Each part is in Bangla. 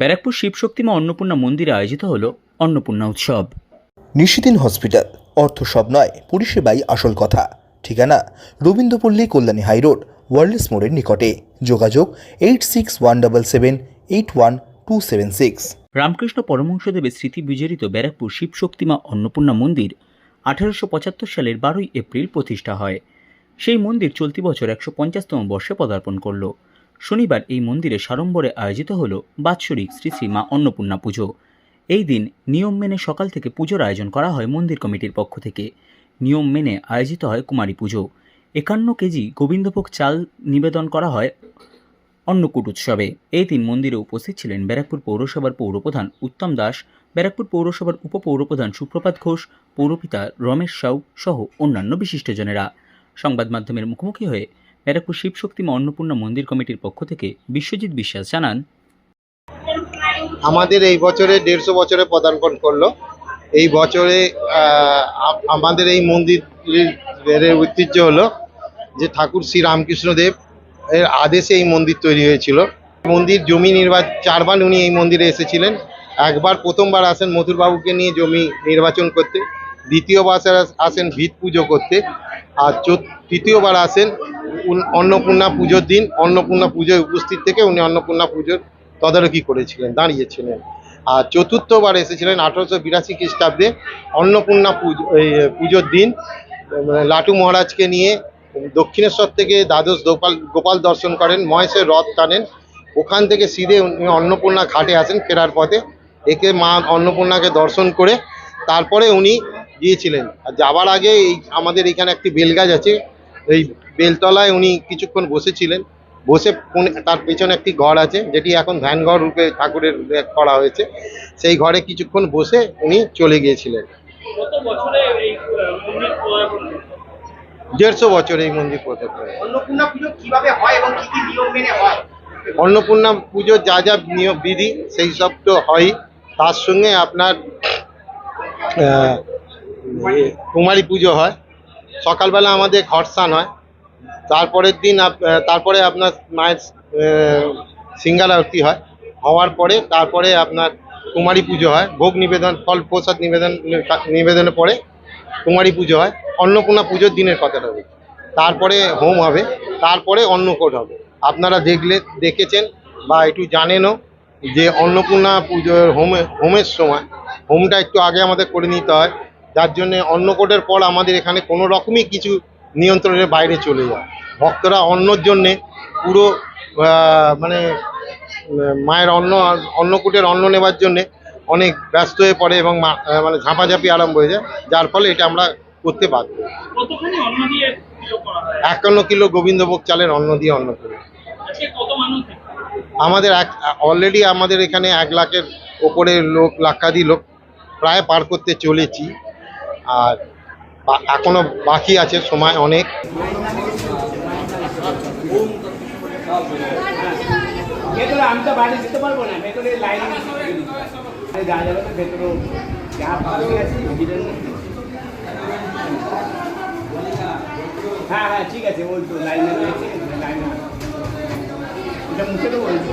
ব্যারাকপুর শিবশক্তিমা অন্নপূর্ণা মন্দিরে আয়োজিত হল অন্নপূর্ণা উৎসব। নিশিদিন হসপিটাল অর্থ সব নয় পরিষেবাই আসল কথা। ঠিকানা রবীন্দ্রপল্লী কল্যাণী হাইরোড ওয়ার্ল্ডস মোড়ের নিকটে। যোগাযোগ eight six one double seven eight one two seven six. Ramakrishna পরমহংসদেবের স্মৃতি বিজড়িত ব্যারাকপুর শিবশক্তিমা অন্নপূর্ণা মন্দির আঠারোশো পঁচাত্তর সালের বারোই এপ্রিল প্রতিষ্ঠা হয়। সেই মন্দির চলতি বছর একশো পঞ্চাশতম বর্ষে পদার্পণ করল। শনিবার এই মন্দিরে সাড়ম্বরে আয়োজিত হল বাৎসরিক শ্রী শ্রী মা অন্নপূর্ণা পুজো। এই দিন নিয়ম মেনে সকাল থেকে পুজোর আয়োজন করা হয় মন্দির কমিটির পক্ষ থেকে। নিয়ম মেনে আয়োজিত হয় কুমারী পুজো। একান্ন কেজি গোবিন্দভোগ চাল নিবেদন করা হয় অন্নকূট উৎসবে। এই দিন মন্দিরে উপস্থিত ছিলেন ব্যারাকপুর পৌরসভার পৌরপ্রধান উত্তম দাস, ব্যারাকপুর পৌরসভার উপপৌরপ্রধান সুপ্রভাত ঘোষ, পৌরপিতা রমেশ সাউ সহ অন্যান্য বিশিষ্টজনেরা। সংবাদ মাধ্যমের মুখোমুখি হয়ে ব্যারাকপুর শিবশক্তিমা অন্নপূর্ণা মন্দির কমিটির পক্ষ থেকে বিশ্বজিৎ বিশ্বাস জানান। আমাদের এই বছরে দেড়শো বছরে পদার্পণ করল। এই বছরে আমাদের এই মন্দিরের ঐতিহ্য হলো যে ঠাকুর শ্রী রামকৃষ্ণদেব এর আদেশে এই মন্দির তৈরি হয়েছিল। মন্দির জমি নির্বাচন চারবার উনি এই মন্দিরে এসেছিলেন। একবার প্রথমবার আসেন মথুরবাবুকে নিয়ে জমি নির্বাচন করতে, দ্বিতীয়বার আসে- আসেন ভিত পুজো করতে। আর তৃতীয়বার আসেন অন্নপূর্ণা পুজোর দিন। অন্নপূর্ণা পুজোয় উপস্থিত থেকে উনি অন্নপূর্ণা পুজোর তদারকি করেছিলেন, দাঁড়িয়েছিলেন। আর চতুর্থবার এসেছিলেন আঠারোশো বিরাশি খ্রিস্টাব্দে অন্নপূর্ণা পুজো পুজোর দিন। লাটু মহারাজকে নিয়ে দক্ষিণেশ্বর থেকে দ্বাদশ গোপাল গোপাল দর্শন করেন, মহেশের রথ টানেন। ওখান থেকে সিধে অন্নপূর্ণা ঘাটে আসেন, ফেরার পথে। একে মা অন্নপূর্ণাকে দর্শন করে তারপরে উনি গিয়েছিলেন। আর যাবার আগে এই আমাদের এখানে একটি বেলগাছ আছে এই বেলতলায় উনি কিছুক্ষণ বসেছিলেন। বসে তার পেছনে একটি ঘর আছে যেটি এখন ধ্যানঘর রূপে ঠাকুরের করা হয়েছে। সেই ঘরে কিছুক্ষণ বসে উনি চলে গিয়েছিলেন? দেড়শো বছর এই মন্দির অন্নপূর্ণা পুজো কীভাবে হয় এবং কি কি নিয়ম মেনে হয়? অন্নপূর্ণা পুজোর যা যা নিয়ম বিধি সেই সব তো হয়ই। তার সঙ্গে আপনার আহ, কুমারী পুজো হয়। সকালবেলা আমাদের ঘট স্নান হয়। তারপরের দিন তারপরে আপনার মায়ের আহ, সিঙ্গার আরতি হয়। হওয়ার পরে তারপরে আপনার কুমারী পুজো হয়। ভোগ নিবেদন ফল প্রসাদ নিবেদন নিবেদনের পরে কুমারী পুজো হয়। অন্নপূর্ণা পুজোর দিনের কথাটা বলছি তারপরে হোম হবে। তারপরে অন্নকোট হবে। আপনারা দেখলে দেখেছেন বা একটু জানেনও যে অন্নপূর্ণা পুজোর হোমে হোমের সময় হোমটা একটু আগে আমাদের করে নিতে হয়। যার জন্য অন্নকোটের পর আমাদের এখানে কোনো রকমই কিছু নিয়ন্ত্রণের বাইরে চলে যায়। ভক্তরা অন্নর জন্যে পুরো মানে মায়ের অন্ন অন্নকূটের অন্ন নেবার জন্যে অনেক ব্যস্ত হয়ে পড়ে এবং মানে ঝাঁপাঝাঁপি আরম্ভ হয়ে যায়। যার ফলে এটা আমরা করতে বাধ্য হয়? একান্ন কিলো গোবিন্দভোগ চালের অন্ন দিয়ে অন্ন করি? আমাদের এক অলরেডি আমাদের এখানে এক লাখের ওপরে লোক লাক্ষাদি লোক প্রায় পার করতে চলেছি। আর এখনও বাকি আছে, সময় অনেক। আমি তো বাইরে যেতে না হ্যাঁ হ্যাঁ ঠিক আছে বলতো লাইনে লাইনে এটা মুখে তো। বলছো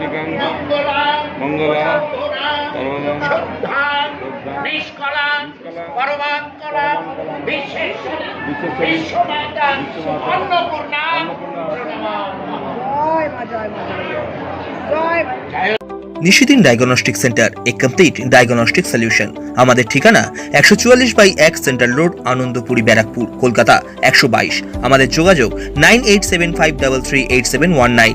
কি Mangala নিষ্কলা বিশ্বমাতা Annapurna. Nishidin diagnostic centre a complete diagnostic solution. আমাদের ঠিকানা একশো চুয়াল্লিশ বাই এক সেন্ট্রাল রোড আনন্দপুরি ব্যারাকপুর কলকাতা একশো বাইশ। আমাদের যোগাযোগ nine eight seven five double three eight seven one nine.